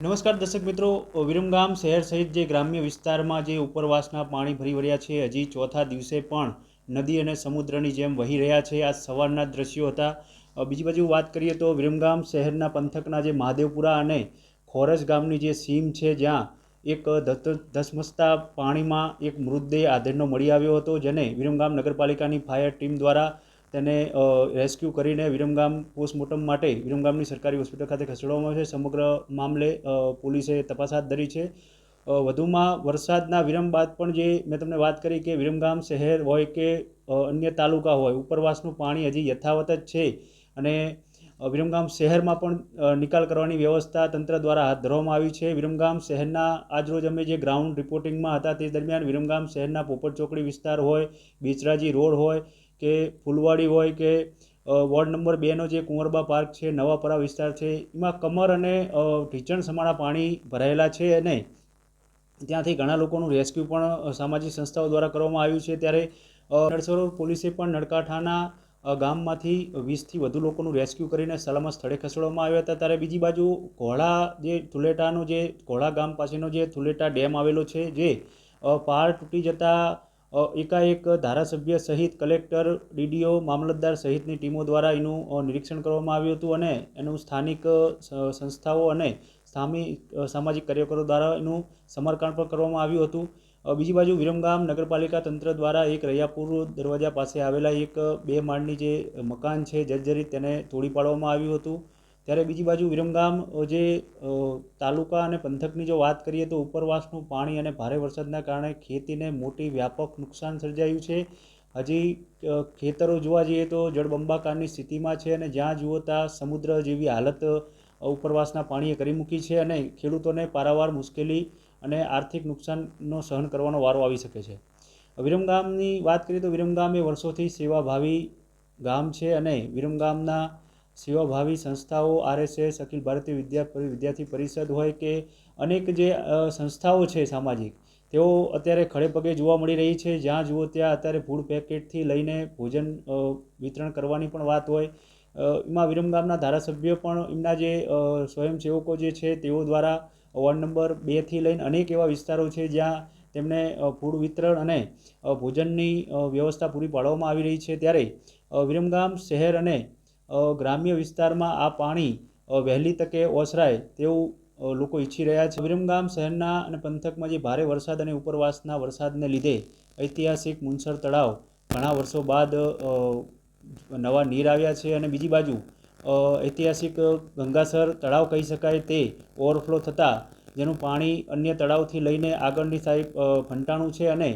નમસ્કાર દર્શક મિત્રો, વિરમગામ શહેર સહિત જે ગ્રામ્ય વિસ્તારમાં જે ઉપરવાસના પાણી ભરી વળ્યા છે, હજી ચોથા દિવસે પણ નદી અને સમુદ્રની જેમ વહી રહ્યા છે. આ સવારના દ્રશ્યો હતા. બીજી બાજુ વાત કરીએ તો વિરમગામ શહેરના પંથકના જે મહાદેવપુરા અને ખોરસ ગામની જે સીમ છે, જ્યાં એક ધસમસતા પાણીમાં એક મૃતદેહ આધેડનો મળી આવ્યો હતો, જેને વિરમગામ નગરપાલિકાની ફાયર ટીમ દ્વારા તેને રેસ્ક્યુ કરીને વિરમગામ પોસ્ટમોર્ટમ માટે વિરમગામની સરકારી હોસ્પિટલ ખાતે ખસેડવામાં છે. સમગ્ર મામલે પોલીસે તપાસ હાથ ધરી છે. વધુમાં વરસાદના વિરમ બાદ પણ જે મેં તમને વાત કરી કે વિરમગામ શહેર હોય કે અન્ય તાલુકા હોય, ઉપરવાસનું પાણી હજી યથાવત જ છે અને વિરમગામ શહેરમાં પણ નિકાલ કરવાની વ્યવસ્થા તંત્ર દ્વારા હાથ ધરવામાં આવી છે. વિરમગામ શહેરના આજરોજ અમે જે ગ્રાઉન્ડ રિપોર્ટિંગમાં હતા તે દરમિયાન વિરમગામ શહેરના પોપટ ચોકડી વિસ્તાર હોય, બેચરાજી રોડ હોય કે ફૂલવાડી હોય કે વોર્ડ નંબર બેનો જે કુંવરબા પાર્ક છે, નવાપરા વિસ્તાર છે, એમાં કમર અને ઢીચણ સમાણા પાણી ભરાયેલા છે અને ત્યાંથી ઘણા લોકોનું રેસ્ક્યુ પણ સામાજિક સંસ્થાઓ દ્વારા કરવામાં આવ્યું છે. ત્યારે નળસરોવર પોલીસે પણ નળકાંઠાના ગામમાંથી વીસથી વધુ લોકોનું રેસ્ક્યુ કરીને સલામત સ્થળે ખસેડવામાં આવ્યા હતા. ત્યારે બીજી બાજુ ઘોડા જે ધુલેટાનો જે, ઘોડા ગામ પાસેનો જે ધુલેટા ડેમ આવેલો છે, જે પહાડ તૂટી જતા એકાએક ધારાસભ્ય સહિત કલેક્ટર, ડીડીઓ, મામલતદાર સહિતની ટીમો દ્વારા એનું નિરીક્ષણ કરવામાં આવ્યું હતું અને એનું સ્થાનિક સંસ્થાઓ અને સામી સામાજિક કાર્યકરો દ્વારા એનું સમારકામ પણ કરવામાં આવ્યું હતું. બીજી બાજુ વિરમગામ નગરપાલિકા તંત્ર દ્વારા એક રૈયાપુર દરવાજા પાસે આવેલા એક, બે માળની જે મકાન છે જર્જરિત તેને તોડી પાડવામાં આવ્યું હતું. ત્યારે બીજી બાજુ વિરમગામ જે તાલુકા અને પંથકની જો વાત કરીએ તો ઉપરવાસનું પાણી અને ભારે વરસાદના કારણે ખેતીને મોટી વ્યાપક નુકસાન સર્જાયું છે. હજી ખેતરો જોવા જઈએ તો જળબંબાકારની સ્થિતિમાં છે અને જ્યાં જુઓ ત્યાં સમુદ્ર જેવી હાલત ઉપરવાસના પાણીએ કરી મૂકી છે અને ખેડૂતોને પારાવાર મુશ્કેલી અને આર્થિક નુકસાનનો સહન કરવાનો વારો આવી શકે છે. વિરમગામની વાત કરીએ તો વિરમગામ એ વર્ષોથી સેવાભાવી ગામ છે અને વિરમગામના સેવાભાવી સંસ્થાઓ, આરએસએસ, અખિલ ભારતીય વિદ્યાપતિ વિદ્યાર્થી પરિષદ હોય કે અનેક જે સંસ્થાઓ છે સામાજિક, તેઓ અત્યારે ખડે પગે જોવા મળી રહી છે. જ્યાં જુઓ ત્યાં અત્યારે ફૂડ પેકેટથી લઈને ભોજન વિતરણ કરવાની પણ વાત હોય. એમાં વિરમગામના ધારાસભ્ય પણ એમના જે સ્વયંસેવકો જે છે તેઓ દ્વારા વોર્ડ નંબર બેથી લઈને અનેક એવા વિસ્તારો છે જ્યાં તેમને ફૂડ વિતરણ અને ભોજનની વ્યવસ્થા પૂરી પાડવામાં આવી રહી છે. ત્યારે વિરમગામ શહેર અને ગ્રામ્ય વિસ્તારમાં આ પાણી વહેલી તકે ઓસરાય તેવું લોકો ઈચ્છી રહ્યા છે. વિરમગામ શહેરના અને પંથકમાં જે ભારે વરસાદ અને ઉપરવાસના વરસાદને લીધે ઐતિહાસિક મુનસર તળાવ ઘણા વર્ષો બાદ નવા નીર આવ્યા છે અને બીજી બાજુ ઐતિહાસિક ગંગાસર તળાવ કહી શકાય તે ઓવરફ્લો થતાં, જેનું પાણી અન્ય તળાવથી લઈને આગળની સાઈડ ફંટાણું છે અને